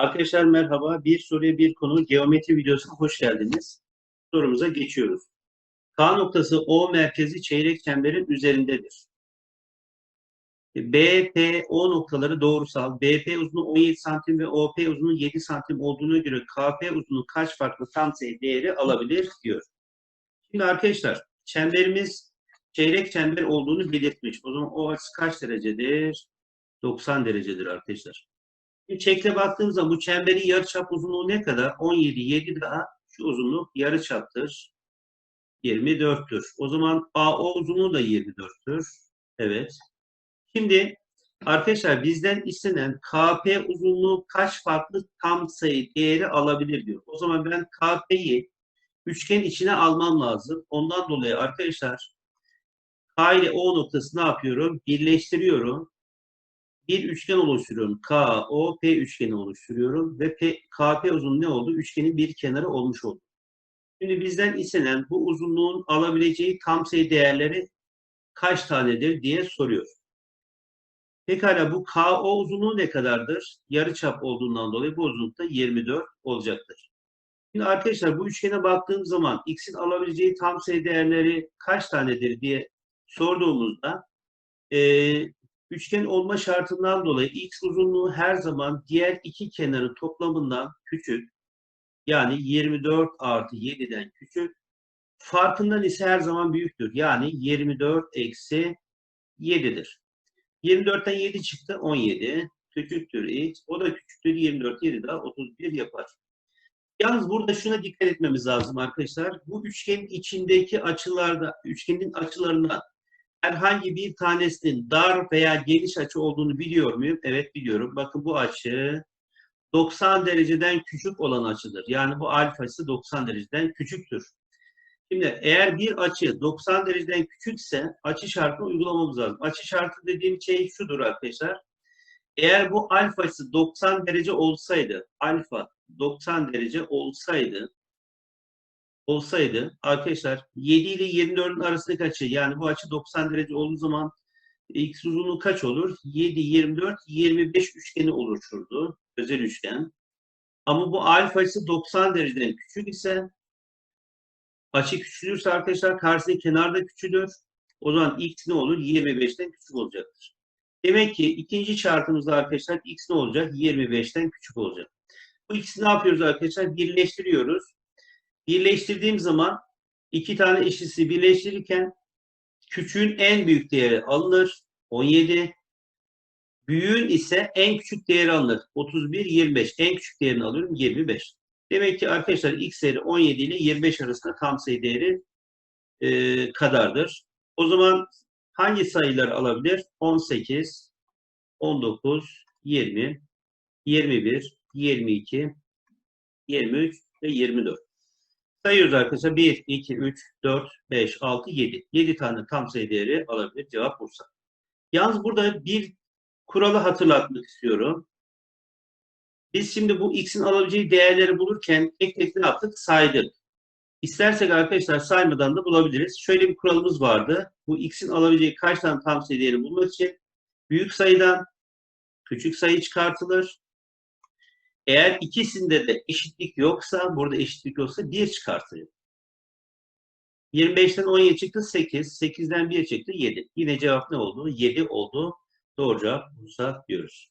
Arkadaşlar merhaba. Bir soruya bir konu geometri videosuna hoş geldiniz. Sorumuza geçiyoruz. K noktası O merkezi çeyrek çemberin üzerindedir. B, P, O noktaları doğrusal. BP uzunluğu 17 santim ve OP uzunluğu 7 santim olduğuna göre KP uzunluğu kaç farklı tam sayı değeri alabilir diyor. Şimdi arkadaşlar çemberimiz çeyrek çember olduğunu belirtmiş. O zaman o açısı kaç derecedir? 90 derecedir arkadaşlar. Şimdi şekle baktığımız zaman bu çemberin yarıçap uzunluğu ne kadar? 17, 7 daha şu uzunluk yarıçaptır. 24'tür. O zaman AO uzunluğu da 24'tür. Evet. Şimdi arkadaşlar bizden istenen KP uzunluğu kaç farklı tam sayı değeri alabilir diyor. O zaman ben KP'yi üçgen içine almam lazım. Ondan dolayı arkadaşlar K ile O noktası ne yapıyorum? Birleştiriyorum bir üçgen oluşturuyorum. K, O, P üçgeni oluşturuyorum ve P, KP uzunluğu ne oldu? Üçgenin bir kenarı olmuş oldu. Şimdi bizden istenen bu uzunluğun alabileceği tam sayı değerleri kaç tanedir diye soruyor. Pekala bu KO uzunluğu ne kadardır? Yarıçap olduğundan dolayı bu uzunlukta 24 olacaktır. Şimdi arkadaşlar bu üçgene baktığım zaman x'in alabileceği tam sayı değerleri kaç tanedir diye sorduğumuzda e, Üçgen olma şartından dolayı x uzunluğu her zaman diğer iki kenarın toplamından küçük. Yani 24 artı 7'den küçük. Farkından ise her zaman büyüktür. Yani 24 eksi 7'dir. 24'ten 7 çıktı 17. Küçüktür x. O da küçüktür 24. 7 daha 31 yapar. Yalnız burada şuna dikkat etmemiz lazım arkadaşlar. Bu üçgenin içindeki açılarda, üçgenin açılarına herhangi bir tanesinin dar veya geniş açı olduğunu biliyor muyum? Evet biliyorum. Bakın bu açı 90 dereceden küçük olan açıdır. Yani bu alfası 90 dereceden küçüktür. Şimdi eğer bir açı 90 dereceden küçükse açı şartını uygulamamız lazım. Açı şartı dediğim şey şudur arkadaşlar. Eğer bu alfası 90 derece olsaydı, alfa 90 derece olsaydı olsaydı arkadaşlar 7 ile 24'ün arasındaki açı yani bu açı 90 derece olduğu zaman x uzunluğu kaç olur? 7, 24, 25 üçgeni oluşurdu. Özel üçgen. Ama bu alfa açısı 90 dereceden küçük ise açı küçülürse arkadaşlar karşısındaki kenar da küçülür. O zaman x ne olur? 25'ten küçük olacaktır. Demek ki ikinci şartımızda arkadaşlar x ne olacak? 25'ten küçük olacak. Bu ikisini ne yapıyoruz arkadaşlar? Birleştiriyoruz birleştirdiğim zaman iki tane eşitsi birleştirirken küçüğün en büyük değeri alınır. 17. Büyüğün ise en küçük değeri alınır. 31, 25. En küçük değerini alıyorum 25. Demek ki arkadaşlar x değeri 17 ile 25 arasında tam sayı değeri e, kadardır. O zaman hangi sayıları alabilir? 18, 19, 20, 21, 22, 23 ve 24. Sayıyoruz arkadaşlar. 1, 2, 3, 4, 5, 6, 7. 7 tane tam sayı değeri alabilir cevap Bursa. Yalnız burada bir kuralı hatırlatmak istiyorum. Biz şimdi bu x'in alabileceği değerleri bulurken tek tek ne yaptık? Saydık. İstersek arkadaşlar saymadan da bulabiliriz. Şöyle bir kuralımız vardı. Bu x'in alabileceği kaç tane tam sayı değeri bulmak için büyük sayıdan küçük sayı çıkartılır. Eğer ikisinde de eşitlik yoksa, burada eşitlik yoksa 1 çıkartıyor. 25'ten 17 çıktı 8, 8'den 1 çıktı 7. Yine cevap ne oldu? 7 oldu. Doğru cevap Bursa diyoruz.